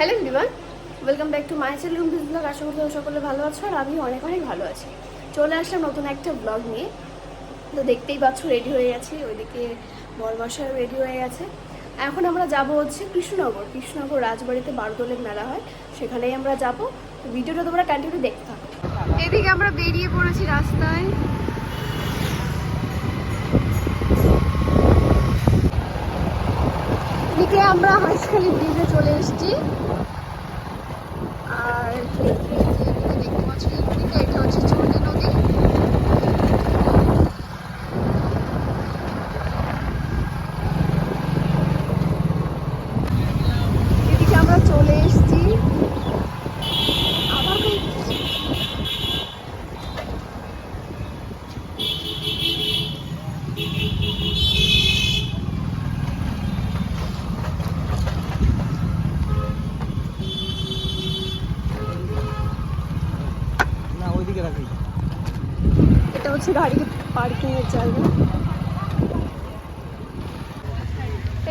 Hello everyone welcome back to my channel room blog আশা করি সকলে ভালো আছো আর আমি অনেক অনেক ভালো আছি। চলে আসলাম নতুন একটা ব্লগ নিয়ে। তো দেখতেই পাচ্ছ রেডি হয়ে গেছি। ওইদিকে বরবাসায় রেডি হয়ে গেছে। এখন আমরা যাব হচ্ছে কৃষ্ণনগর। কৃষ্ণনগর রাজবাড়িতে বারদোলের মেলা হয়। সেখানেই আমরা যাব। ভিডিওটা তোমরা কন্টিনিউ দেখতে থাকো। এদিকে আমরা বেরিয়ে পড়েছি রাস্তায়। এদিকে আমরা হাঁসখালি ব্রিজে চলে এসেছি। দেখতে পাচ্ছ এটা হচ্ছে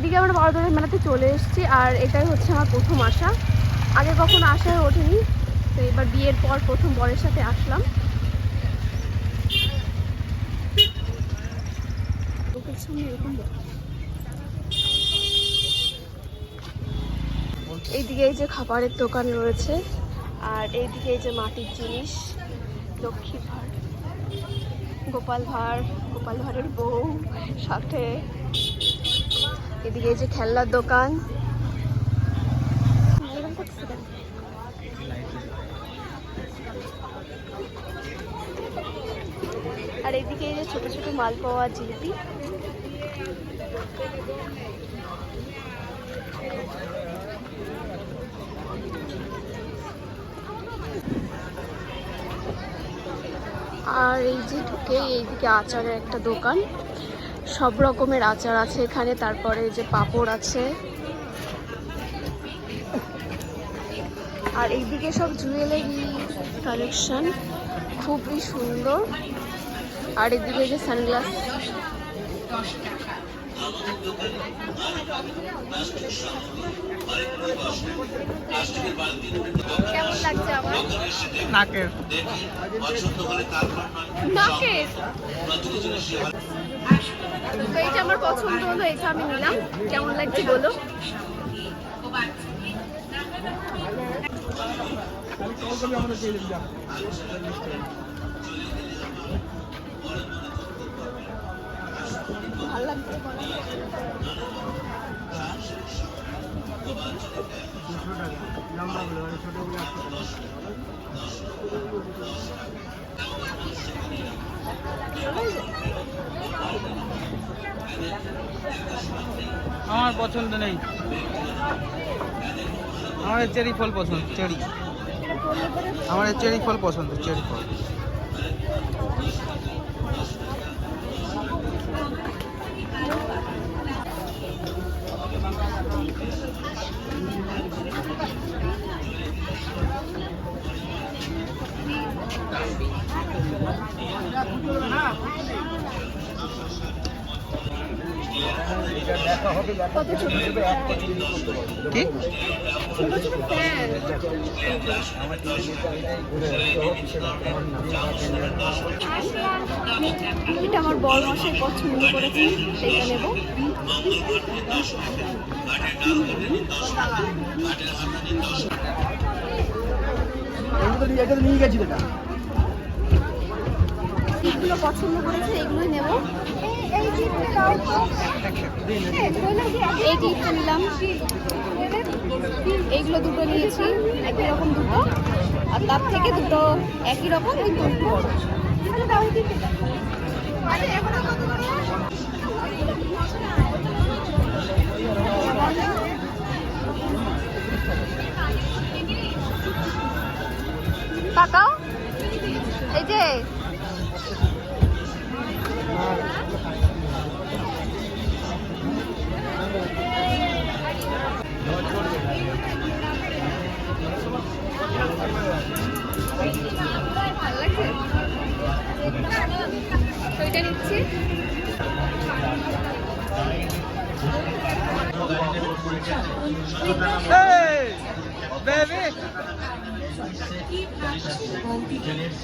এদিকে আমরা বড়দরের মেলাতে চলে এসেছি, আর এটাই হচ্ছে আমার প্রথম আসা আগে কখনো আসা হয়ে ওঠেনি, তো এবার বিয়ের পর প্রথম বরের সাথে আসলাম। এইদিকে এই যে খাবারের দোকান রয়েছে, আর এইদিকে এই যে মাটির জিনিস, লক্ষ্মী ভাড়, গোপাল ভাঁড়, গোপাল ভাঁড়ের বউ, সাথে এদিকে এই যে খেলনার দোকান। আর এদিকে এই যে ছোট ছোট মাল পাওয়া জিলিপি। আর এই যে ঢুকে এইদিকে আচারের একটা দোকান। সব রকমের আচার আছে এখানে তারপরে এই যে পাপড় আছে। আর এইদিকে সব জুয়েলারি কালেকশন খুবই সুন্দর। আর এদিকে যে সানগ্লাস কেমন লাগছে আমার? নাকের। নাকের? তো এইটা আমার পছন্দ হলো এটা আমি নিলাম কেমন লাগছে বলো। ভালো দুশো টাকা লম্বা গুলো মানে ছোটগুলো একশো টাকা আমার পছন্দ নেই। আমার চেরি ফল পছন্দ, চেরি। আমার চেরি ফল পছন্দ, চেরি ফল। কত ছোট ছোট fan। এটা আমার বড় মশাই পছন্দ করেছে সেটা নেব নিয়ে এটা এগুলো পছন্দ করেছে এগুলোই নেব এই নিলাম এইগুলো দুটো নিয়েছি, একই রকম দুটো, আর তার থেকে দুটো একই রকম, কিন্তু তাকাও। এই যে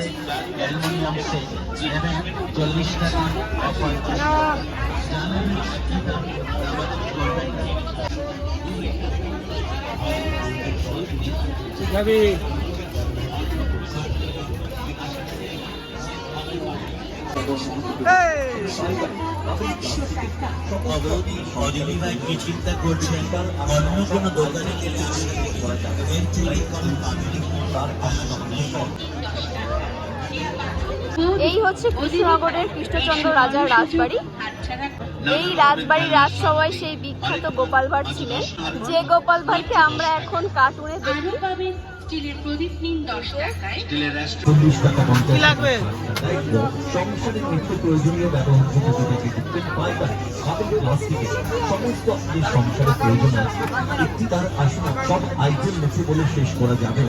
সেট অ্যালুমিনিয়াম সেট নেবেন চল্লিশ টাকা অফার যাবি ভাই কি চিন্তা করছেন অন্য কোনো দোকানে গেলে এর থেকে কম তার এই হচ্ছে কৃষ্ণনগরের কৃষ্ণচন্দ্র রাজার রাজবাড়ি। এই রাজবাড়ির রাজসভায় সেই বিখ্যাত গোপাল ভাঁড় ছিলেন। যে গোপাল ভাঁড়কে আমরা এখন কার্টুনে দেখি স্টিলের প্রদীপ নিন দশ টাকায় চল্লিশ টাকা পঞ্চাশ লাগবে? সংসারের নিত্য প্রয়োজনীয় ব্যবহার সমস্ত যে সংসারের প্রয়োজন আছে। একটি তার আসলে সব আইটেম মুছে বলে শেষ করা যাবে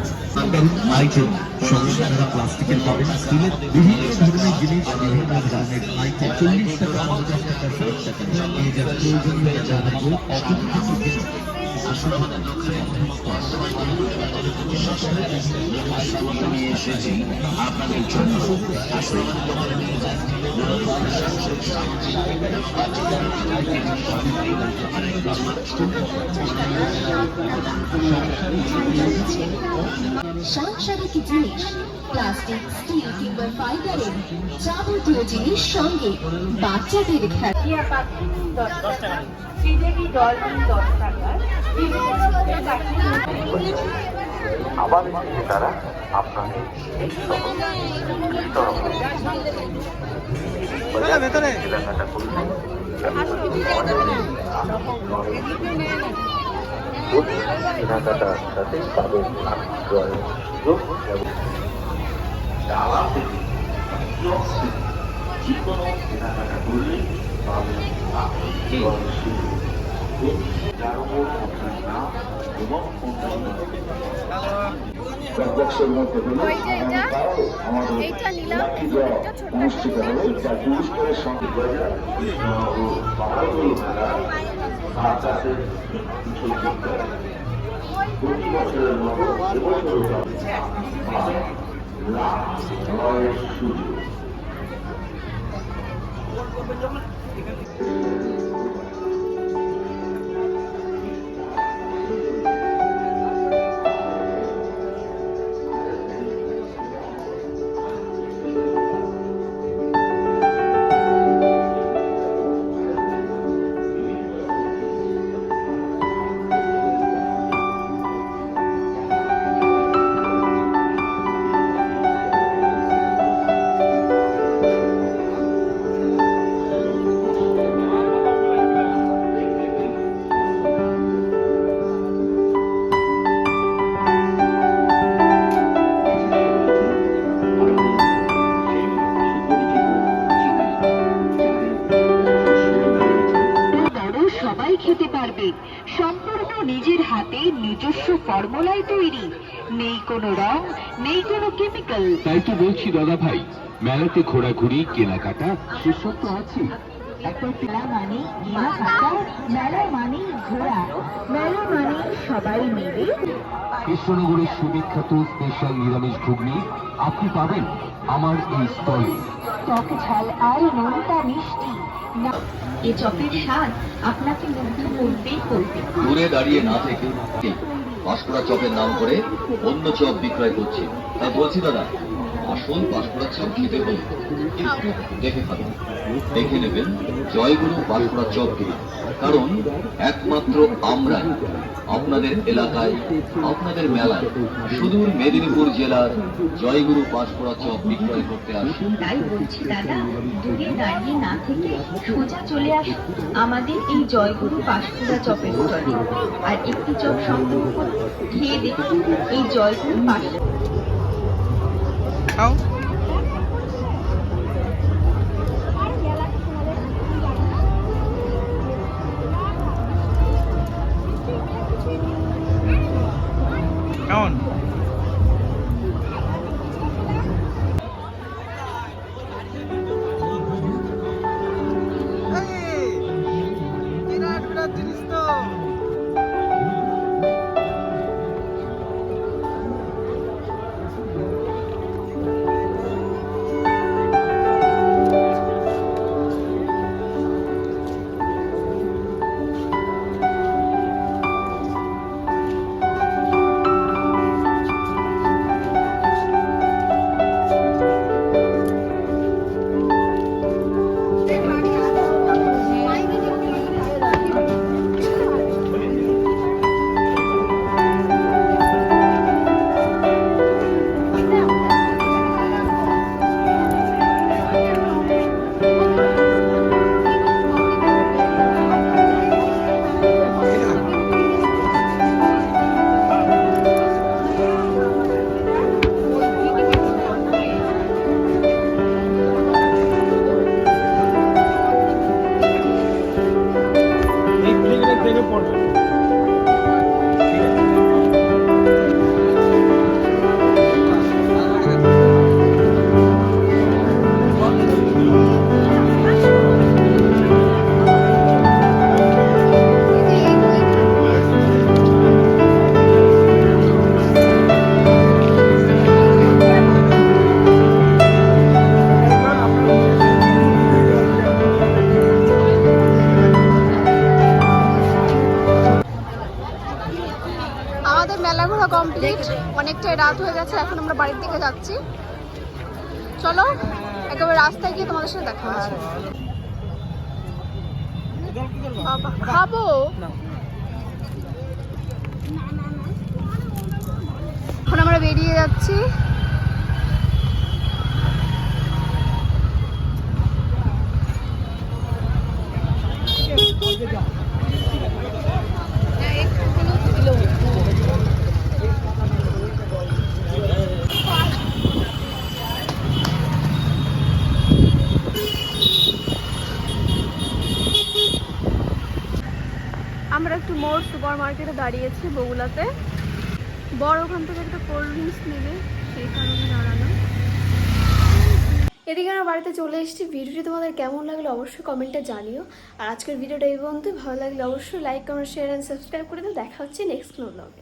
আইটেম সংসারের প্লাস্টিকের পাবেন স্টিলের বিভিন্ন ধরনের জিনিস বিভিন্ন ধরনের আইটেম চল্লিশ টাকা পঞ্চাশ টাকা ষাট টাকা। এই যে প্রয়োজনীয় জানাব অপরিচিত আসলে আসলে সাংসারিক জিনিস, প্লাস্টিক, স্টিল কিংবা ফাইবারের যাবতীয় জিনিস সঙ্গে বাচ্চাদের খেলা। শ্রীদেবী দশ টাকা। আবার তারা আপনাদের কেনাকাটা করুন কেনাকাটার সাথে আনন্দ যোগ এবং থেকে যে কোনো কেনাকাটা করলে পাবেন অনুষ্ঠিত হবে যা টুরিস্টের সঙ্গে বাজার কৃষ্ণ ও পাহাড়গুলো মেলা বাচ্চাদের কিছু করতে হবে। প্রতি বছরের মতো এবছরও পাবেন লাখ জয়ের তাই তো বলছি দাদা ভাই। মেলাতে ঘোরাঘুরি কেনাকাটা সেসব তো আছে মেলা মানে মেলা মানে ঘোরা মেলা মানে সবাই মিলে। কৃষ্ণনগরের সুবিখ্যাত স্পেশাল নিরামিষ ঘুগনি আপনি পাবেন আমার এই স্টলে। টক ঝাল আর নোনতা মিষ্টি। না এ চপের স্বাদ আপনাকে মুগ্ধ করবেই করবে। দূরে দাঁড়িয়ে না থেকে পাঁশকুড়া চপের নাম করে অন্য চপ বিক্রয় করছে। তা বলছি দাদা আসল পাঁশকুড়া চপ খেতে হলে একটু দেখে খাবেন দেখে নেবেন জয়গুরু পাঁশকুড়া চপ কিনে কারণ একমাত্র আমরাই আপনাদের এলাকায়, আপনাদের মেলায়, সুদূর মেদিনীপুর জেলার জয়গুরু পাঁশকুড়া চপ বিক্রয় করতে তাই বলছি, দাদা, দূরে দাঁড়িয়ে না থেকে সোজা চলে আসুন। আমাদের এই জয়গুরু পাশকুড়া চপের আর একটি চপ সংগ্রহ করুন। খেয়ে দেখুন, এই জয়গুরু খাও কেমন পড়বে। কমপ্লিট অনেকটাই রাত হয়ে গেছে, এখন আমরা বাড়ির দিকে যাচ্ছি। চলো, একেবারে রাস্তায় গিয়ে তোমাদের সাথে দেখা হচ্ছে। খাব? এখন আমরা বেরিয়ে যাচ্ছি আমরা একটু মোড় সুপার মার্কেটে দাঁড়িয়েছি বগুলাতে বড় ওখান থেকে একটা কোল্ড ড্রিঙ্কস নেবে, সেই কারণে দাঁড়ানো এদিকে আমার বাড়িতে চলে এসেছি। ভিডিওটি তোমাদের কেমন লাগল অবশ্যই কমেন্টটা জানিও। আর আজকের ভিডিওটা এই পর্যন্ত ভালো লাগলে অবশ্যই like comment share and subscribe করে দিও। দেখা হচ্ছে নেক্সট কোনো ব্লগে